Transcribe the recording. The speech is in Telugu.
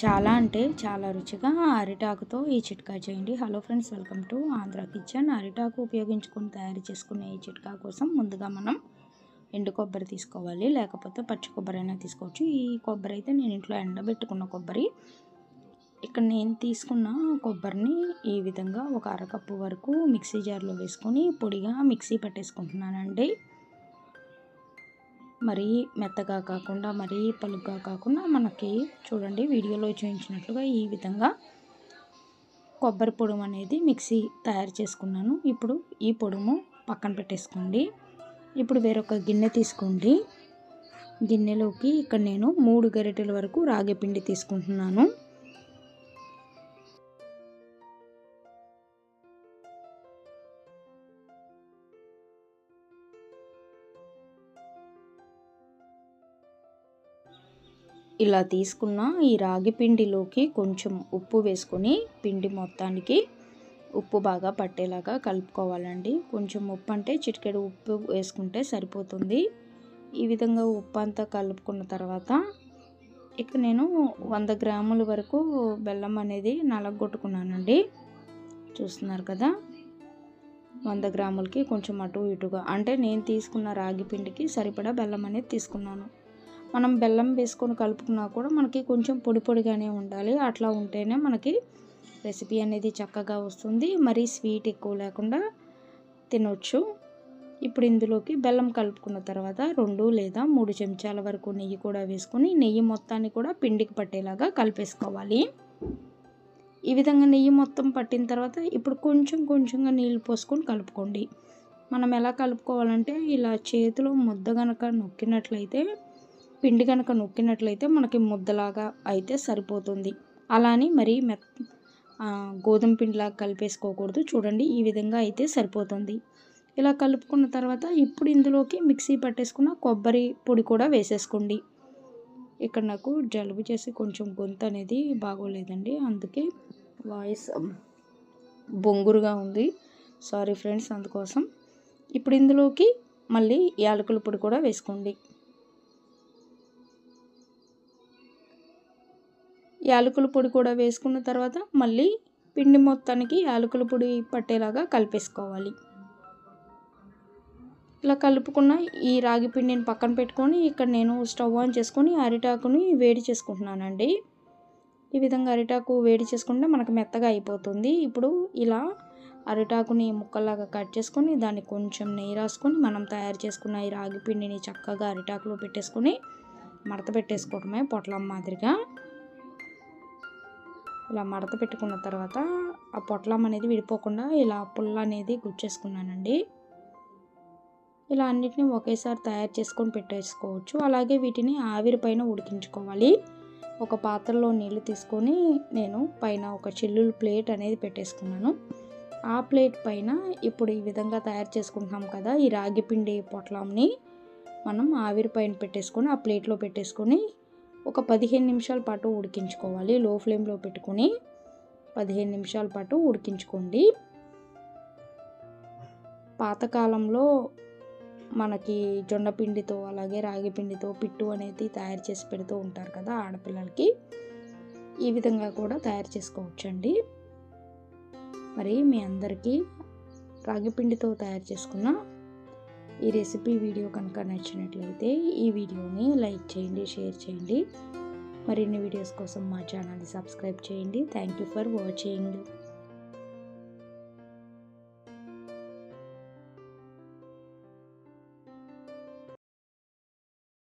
చాలా అంటే చాలా రుచిగా అరిటాకుతో ఈ చిట్కా చేయండి. Hello friends welcome to Andhra kitchen అరిటాకు ఉపయోగించుకొని తయారు చేసుకునే ఈ చిట్కా కోసం ముందుగా మనం ఎండు కొబ్బరి తీసుకోవాలి. లేకపోతే పచ్చి కొబ్బరి అయినా తీసుకోవచ్చు. ఈ కొబ్బరి అయితే నేను ఇంట్లో ఎండబెట్టుకున్న కొబ్బరి. ఇక్కడ నేను తీసుకున్న కొబ్బరిని ఈ విధంగా ఒక అరకప్పు వరకు మిక్సీ జార్లో వేసుకొని పొడిగా మిక్సీ పట్టేసుకుంటున్నానండి. మరీ మెత్తగా కాకుండా మరీ పలుగ్గా కాకుండా మనకి చూడండి వీడియోలో చూపించినట్లుగా ఈ విధంగా కొబ్బరి పొడుము అనేది మిక్సీ తయారు చేసుకున్నాను. ఇప్పుడు ఈ పొడుము పక్కన పెట్టేసుకోండి. ఇప్పుడు వేరొక గిన్నె తీసుకోండి. గిన్నెలోకి ఇక్కడ నేను మూడు గరిటెల వరకు రాగి పిండి తీసుకుంటున్నాను. ఇలా తీసుకున్న ఈ రాగి పిండిలోకి కొంచెం ఉప్పు వేసుకొని పిండి మొత్తానికి ఉప్పు బాగా పట్టేలాగా కలుపుకోవాలండి. కొంచెం ఉప్పు అంటే చిటికెడు ఉప్పు వేసుకుంటే సరిపోతుంది. ఈ విధంగా ఉప్పు అంతా కలుపుకున్న తర్వాత ఇక నేను వంద గ్రాముల వరకు బెల్లం అనేది నలగొట్టుకున్నానండి. చూస్తున్నారు కదా? వంద గ్రాములకి కొంచెం అటు ఇటుగా. అంటే నేను తీసుకున్న రాగి పిండికి సరిపడా బెల్లం అనేది తీసుకున్నాను. మనం బెల్లం వేసుకొని కలుపుకున్నా కూడా మనకి కొంచెం పొడి పొడిగానే ఉండాలి. అట్లా ఉంటేనే మనకి రెసిపీ అనేది చక్కగా వస్తుంది. మరీ స్వీట్ ఎక్కువ లేకుండా తినొచ్చు. ఇప్పుడు ఇందులోకి బెల్లం కలుపుకున్న తర్వాత రెండు లేదా మూడు చెంచాల వరకు నెయ్యి కూడా వేసుకొని నెయ్యి మొత్తాన్ని కూడా పిండికి పట్టేలాగా కలిపేసుకోవాలి. ఈ విధంగా నెయ్యి మొత్తం పట్టిన తర్వాత ఇప్పుడు కొంచెం కొంచెంగా నీళ్ళు పోసుకొని కలుపుకోండి. మనం ఎలా కలుపుకోవాలంటే ఇలా చేతిలో ముద్ద గనక నొక్కినట్లయితే పిండి కనుక నొక్కినట్లయితే మనకి ముద్దలాగా అయితే సరిపోతుంది. అలాని మరి మె గోధుమ పిండిలాగా కలిపేసుకోకూడదు. చూడండి ఈ విధంగా అయితే సరిపోతుంది. ఇలా కలుపుకున్న తర్వాత ఇప్పుడు ఇందులోకి మిక్సీ పట్టేసుకున్న కొబ్బరి పొడి కూడా వేసేసుకోండి. ఇక్కడ నాకు జలుబు చేసి కొంచెం గొంతు అనేది బాగోలేదండి. అందుకే వాయిస్ బొంగురుగా ఉంది. సారీ ఫ్రెండ్స్ అందుకోసం. ఇప్పుడు ఇందులోకి మళ్ళీ యాలకుల పొడి కూడా వేసుకోండి. యాలకుల పొడి కూడా వేసుకున్న తర్వాత మళ్ళీ పిండి మొత్తానికి యాలకుల పొడి పట్టేలాగా కలిపేసుకోవాలి. ఇలా కలుపుకున్న ఈ రాగి పిండిని పక్కన పెట్టుకొని ఇక్కడ నేను స్టవ్ ఆన్ చేసుకొని అరిటాకుని వేడి చేసుకుంటున్నానండి. ఈ విధంగా అరిటాకు వేడి చేసుకుంటే మనకు మెత్తగా అయిపోతుంది. ఇప్పుడు ఇలా అరిటాకుని ముక్కల్లాగా కట్ చేసుకొని దాన్ని కొంచెం నెయ్యి రాసుకొని మనం తయారు చేసుకున్న ఈ రాగి పిండిని చక్కగా అరిటాకులో పెట్టేసుకొని మడత పెట్టేసుకోవడమే పొట్లం మాదిరిగా. ఇలా మడత పెట్టుకున్న తర్వాత ఆ పొట్లం అనేది విడిపోకుండా ఇలా పుల్ల అనేది గుచ్చేసుకున్నానండి. ఇలా అన్నిటిని ఒకేసారి తయారు చేసుకొని పెట్టేసుకోవచ్చు. అలాగే వీటిని ఆవిరి పైన ఉడికించుకోవాలి. ఒక పాత్రలో నీళ్ళు తీసుకొని నేను పైన ఒక చిల్లులు ప్లేట్ అనేది పెట్టేసుకున్నాను. ఆ ప్లేట్ పైన ఇప్పుడు ఈ విధంగా తయారు చేసుకుంటున్నాం కదా ఈ రాగి పిండి పొట్లంని మనం ఆవిరి పైన పెట్టేసుకొని ఆ ప్లేట్లో పెట్టేసుకొని ఒక పదిహేను నిమిషాల పాటు ఉడికించుకోవాలి. లో ఫ్లేమ్లో పెట్టుకొని పదిహేను నిమిషాల పాటు ఉడికించుకోండి. పాతకాలంలో మనకి జొన్న పిండితో అలాగే రాగి పిండితో పిట్టు అనేది తయారు చేసి పెడుతూ ఉంటారు కదా ఆడపిల్లలకి. ఈ విధంగా కూడా తయారు చేసుకోవచ్చండి. మరి మీ అందరికీ రాగి పిండితో తయారు చేసుకున్న ఈ రెసిపీ వీడియో కనుక నచ్చినట్లయితే ఈ వీడియోని లైక్ చేయండి షేర్ చేయండి. మరిన్ని వీడియోస్ కోసం మా ఛానల్ని సబ్స్క్రైబ్ చేయండి. Thank you for watching